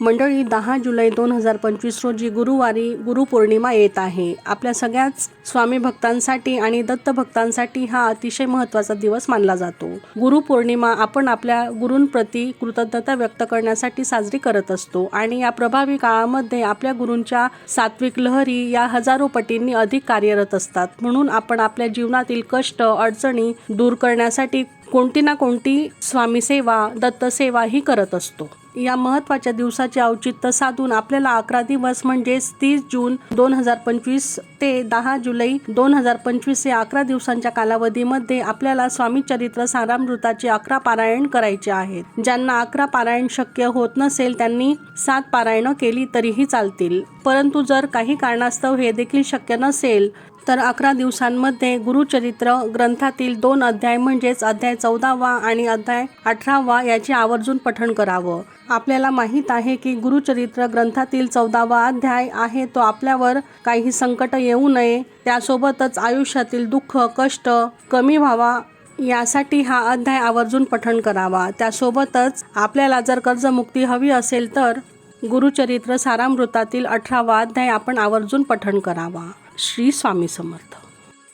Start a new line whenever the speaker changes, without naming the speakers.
मंडळी दहा जुलै दोन हजार पंचवीस रोजी गुरुवारी गुरुपौर्णिमा येत आहे. आपल्या सगळ्याच स्वामी भक्तांसाठी आणि दत्त भक्तांसाठी हा अतिशय महत्त्वाचा दिवस मानला जातो. गुरुपौर्णिमा आपण आपल्या गुरूंप्रती कृतज्ञता व्यक्त करण्यासाठी साजरी करत असतो आणि या प्रभावी काळामध्ये आपल्या गुरूंच्या सात्विक लहरी या हजारो पटींनी अधिक कार्यरत असतात. म्हणून आपण आपल्या जीवनातील कष्ट अडचणी दूर करण्यासाठी कोणती ना कोणती स्वामी सेवा दत्तसेवा ही करत असतो. या महत्त्वाच्या दिवसाचे औचित्य साधून आपल्याला अकरा दिवस म्हणजेच तीस जून दोन हजार पंचवीस ते दहा जुलै दोन हजार पंचवीस या अकरा दिवसांच्या कालावधीमध्ये आपल्याला स्वामी चरित्र सारामृताचे अकरा पारायण करायचे आहेत. ज्यांना अकरा पारायण शक्य होत नसेल त्यांनी सात पारायणं केली तरीही चालतील. परंतु जर काही कारणास्तव हे देखील शक्य नसेल तर अकरा दिवसांमध्ये गुरुचरित्र ग्रंथातील दोन अध्याय म्हणजेच अध्याय चौदावा आणि अध्याय अठरावा याचे आवर्जून पठण करावं. आपल्याला माहीत आहे की गुरुचरित्र ग्रंथातील चौदावा अध्याय आहे. तो आपल्यावर काही संकट येऊ नये. त्यासोबतच आयुष्यातील दुःख कष्ट कमी व्हावा. यासाठी हा अध्याय आवर्जून पठण करावा. त्यासोबतच आपल्याला जर कर्जमुक्ती हवी असेल तर गुरुचरित्र सारामृतातील अठरावा अध्याय आपण आवर्जून पठण करावा. श्री स्वामी समर्थ.